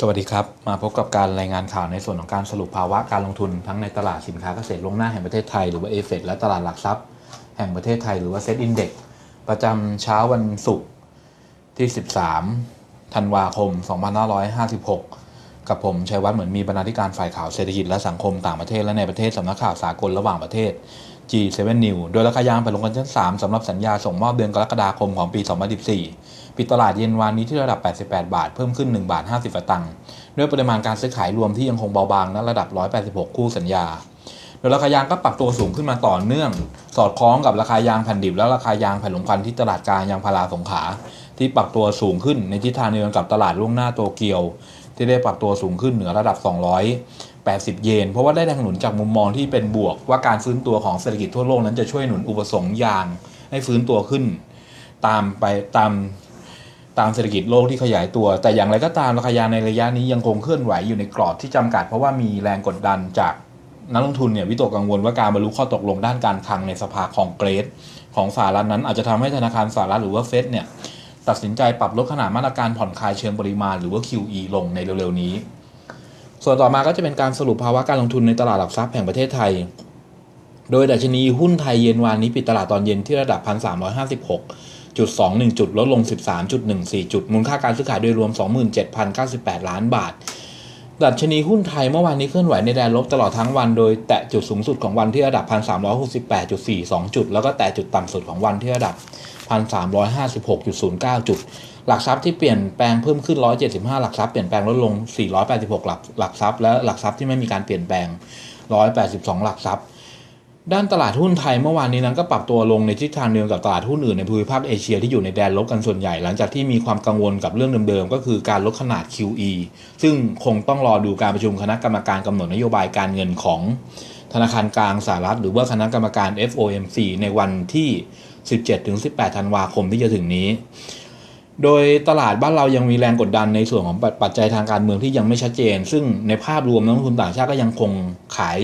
สวัสดีครับ มาพบกับการรายงานข่าวในส่วนของการสรุปภาวะการลงทุนทั้งในตลาดสินค้าเกษตรลวงหน้าแห่งประเทศไทยหรือว่าเอเฟและตลาดหลักทรัพย์ แห่งประเทศไทยหรือว่าเซ็ตอินเด็กประจำเช้าวันศุกร์ที่ 13 ธันวาคม 2556 กับผมชัยวัฒน์เหมือนมีบรรณาธิการฝ่ายข่าวเศรษฐกิจและสังคมต่างประเทศและในประเทศสำนักข่าวสากลระหว่างประเทศ G7 New โดยราคายางไปลงกันชั้น 3 สำหรับสัญญาส่งมอบเดือนกรกฎาคมของปี 2014 ปิดตลาดเย็นวานนี้ที่ระดับ 88 บาท เพิ่มขึ้น 1 บาท 50สตางค์ด้วยปริมาณการซื้อขายรวมที่ยังคงเบาบางณระดับ 186 คู่สัญญา โดยราคายางก็ปรับตัวสูงขึ้นมาต่อเนื่อง สอดคล้องกับราคายางแผ่นดิบและราคายางแผ่นหลงควันที่ตลาดกลางยางพาราสงขลาที่ปรับตัวสูงขึ้นในทิศทางเดียวกันกับตลาดล่วงหน้าโตเกียว ที่ได้ปรับตัวสูงขึ้นเหนือระดับ 280 เยน เพราะว่าได้แรงหนุนจากมุมมองที่เป็นบวก ว่าการฟื้นตัวของเศรษฐกิจทั่วโลกนั้นจะช่วยหนุนอุปสงค์ยางให้ฟื้นตัวขึ้น ตามไปตามตามเศรษฐกิจโลกที่ขยายตัว แต่อย่างไรก็ตามราคายางในระยะนี้ยังคงเคลื่อนไหวอยู่ในกรอบที่จำกัด เพราะว่ามีแรงกดดันจากนักลงทุนเนี่ยวิตกกังวลว่าการบรรลุข้อตกลงด้านการคลังในสภาคองเกรสของสหรัฐนั้นอาจจะทำให้ธนาคารสหรัฐหรือว่าเฟดเนี่ย ตัดสินใจปรับลดขนาดมาตรการผ่อนคลายเชิงปริมาณหรือว่า QE ลงในเร็วๆนี้ ส่วนต่อมาก็จะเป็นการสรุปภาวะการลงทุนในตลาดหลักทรัพย์แห่งประเทศไทย โดยดัชนีหุ้นไทยเย็นวานนี้ปิดตลาดตอนเย็นที่ระดับ 1,356.21 จุดลดลง 13.14 จุด มูลค่าการซื้อขายโดยรวม 27,098 ล้านบาทดัชนีหุ้นไทยเมื่อวานนี้เคลื่อนไหวในแดนลบตลอดทั้งวันโดยแตะจุดสูงสุดของวันที่ระดับ 1,368.42 จุด แล้วก็แตะจุดต่ำสุดของวันที่ระดับ 1,356.09 จุด หลักทรัพย์ที่เปลี่ยนแปลงเพิ่มขึ้น 175 หลักทรัพย์เปลี่ยนแปลงลดลง 486 หลักหลักทรัพย์และหลักทรัพย์ที่ไม่มีการเปลี่ยนแปลง 182 หลักทรัพย์ ด้านตลาดหุ้นไทยเมื่อวานนี้นั้นก็ปรับตัวลงในทิศทางเดียวกับตลาดหุ้นอื่นในภูมิภาคเอเชียที่อยู่ในแดนลบกันส่วนใหญ่ หลังจากที่มีความกังวลกับเรื่องเดิมๆก็คือการลดขนาด QE ซึ่งคงต้องรอดูการประชุมคณะกรรมการกำหนดนโยบายการเงินของธนาคารกลางสหรัฐหรือว่าคณะกรรมการ FOMC ในวันที่ 17-18 ธันวาคมที่จะถึงนี้ โดยตลาดบ้านเรายังมีแรงกดดันในส่วนของปัจจัยทางการเมืองที่ยังไม่ชัดเจน ซึ่งในภาพรวมนักลงทุนต่างชาติก็ยังคงขาย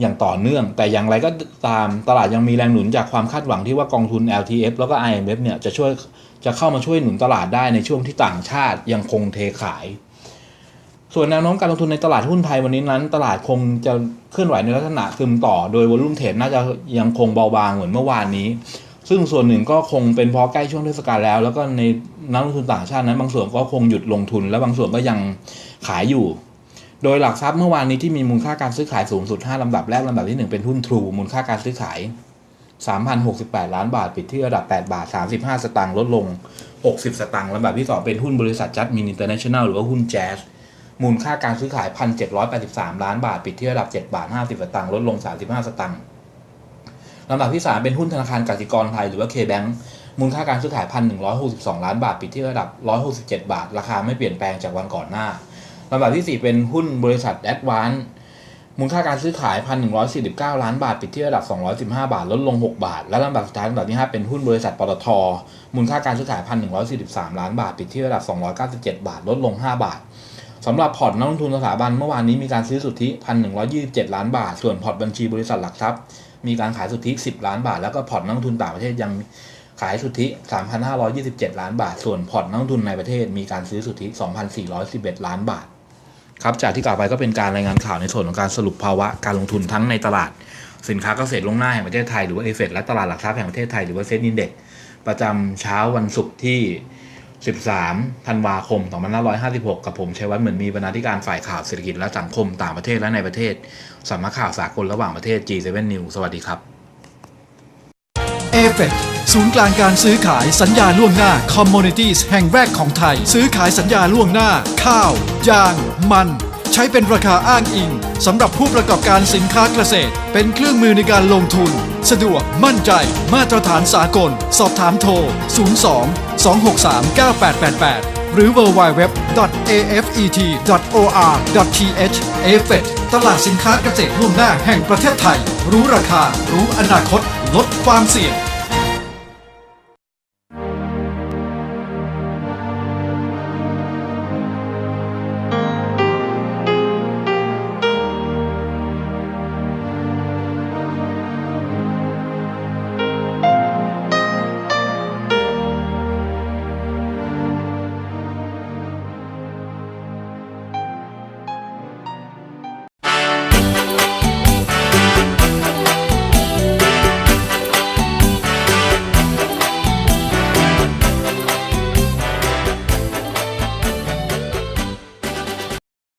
อย่างต่อเนื่อง แต่อย่างไรก็ตามตลาดยังมีแรงหนุนจากความคาดหวังที่ว่ากองทุน LTF แล้วก็ IMF เนี่ยจะช่วยจะเข้ามาช่วยหนุนตลาดได้ในช่วงที่ต่างชาติยังคงเทขาย ส่วนแนวโน้มการลงทุนในตลาดหุ้นไทยวันนี้นั้น ตลาดคงจะเคลื่อนไหวในลักษณะซึมต่อ โดยวอลุ่มเทรดน่าจะยังคงเบาบางเหมือนเมื่อวานนี้ ซึ่งส่วนหนึ่งก็คงเป็นเพราะใกล้ช่วงเทศกาลแล้ว แล้วก็ในนักลงทุนต่างชาตินั้น บางส่วนก็คงหยุดลงทุน และบางส่วนก็ยังขายอยู่ โดยหลักทรัพย์เมื่อวานนี้ที่มีมูลค่าการซื้อขายสูงสุด 5 ลำดับแรกลำดับที่ 1 เป็นหุ้นทรูมูลค่าการซื้อขาย 3,068 ล้านบาท ปิดที่ระดับ 8 บาท 35 สตางค์ลดลง 60 สตางค์ลำดับที่ 2 เป็นหุ้นบริษัทจัดมินอินเตอร์เนชั่นแนลหรือว่าหุ้นแจ๊สมูลค่าการซื้อขาย 1,783 ล้านบาท ปิดที่ระดับ 7 บาท 50 สตางค์ลดลง 35 สตางค์ ลำดับที่ 3 เป็นหุ้นธนาคารกสิกรไทยหรือว่า K-Bank มูลค่าการซื้อขาย 1,162 ล้านบาท ปิดที่ระดับ 167 บาท ราคาไม่เปลี่ยนแปลงจากวันก่อนหน้าลำดับที่ 4 เป็นหุ้นบริษัท a d v a n c e มูลค่าการซื้อขาย 1,149 ล้านบาท ปิดที่ระดับ 215 บาท ลดลง 6 บาท และลำดับสุดท้ายลำดับที่ 5 เป็นหุ้นบริษัทปตท มูลค่าการซื้อขาย 1,143 ล้านบาท ปิดที่ระดับ 297 บาท ลดลง 5 บาท สำหรับพอร์ตนักลงทุนสถาบันเมื่อวานนี้มีการซื้อสุทธิ 1,127 ล้านบาท ส่วนพอร์ตบัญชีบริษัทหลักทรัพย์มีการขายสุทธิ 10 ล้านบาท แล้วก็พอร์ตนักลงทุนต่างประเทศยังขายสุทธิ 3,527 ล้านบาท ส่วนพอร์ตนักลงทุนในประเทศมีการซื้อสุทธิ 2,411 ล้านบาท ครับ จากที่กล่าวไปก็เป็นการรายงานข่าวในส่วนของการสรุปภาวะการลงทุนทั้งในตลาด สินค้าเกษตรลงหน้าแห่งประเทศไทยหรือว่าเอเฟและตลาดหลักทรัพย์แห่งประเทศไทยหรือว่าเซ็นดินเด็กประจำเช้าวันศุกร์ที่ 13 ธันวาคม 2556 กับผมชัยวัฒน์เหมือนมีบรรณาธิการฝ่ายข่าวเศรษฐกิจและสังคมต่างประเทศและในประเทศสำนักข่าวสากลระหว่างประเทศ G7 News สวัสดีครับเอเฟศูนย์กลางการซื้อขายสัญญาล่วงหน้า Commodities แห่งแรกของไทย ซื้อขายสัญญาล่วงหน้า ข้าว ยาง มัน ใช้เป็นราคาอ้างอิงสำหรับผู้ประกอบการสินค้าเกษตร เป็นเครื่องมือในการลงทุน สะดวกมั่นใจ มาตรฐานสากล สอบถามโทร 02 263 9888 หรือ www.afet.or.th เอเฟตลาดสินค้าเกษตรล่วงหน้าแห่งประเทศไทย รู้ราคา รู้อนาคต ลดความเสี่ยง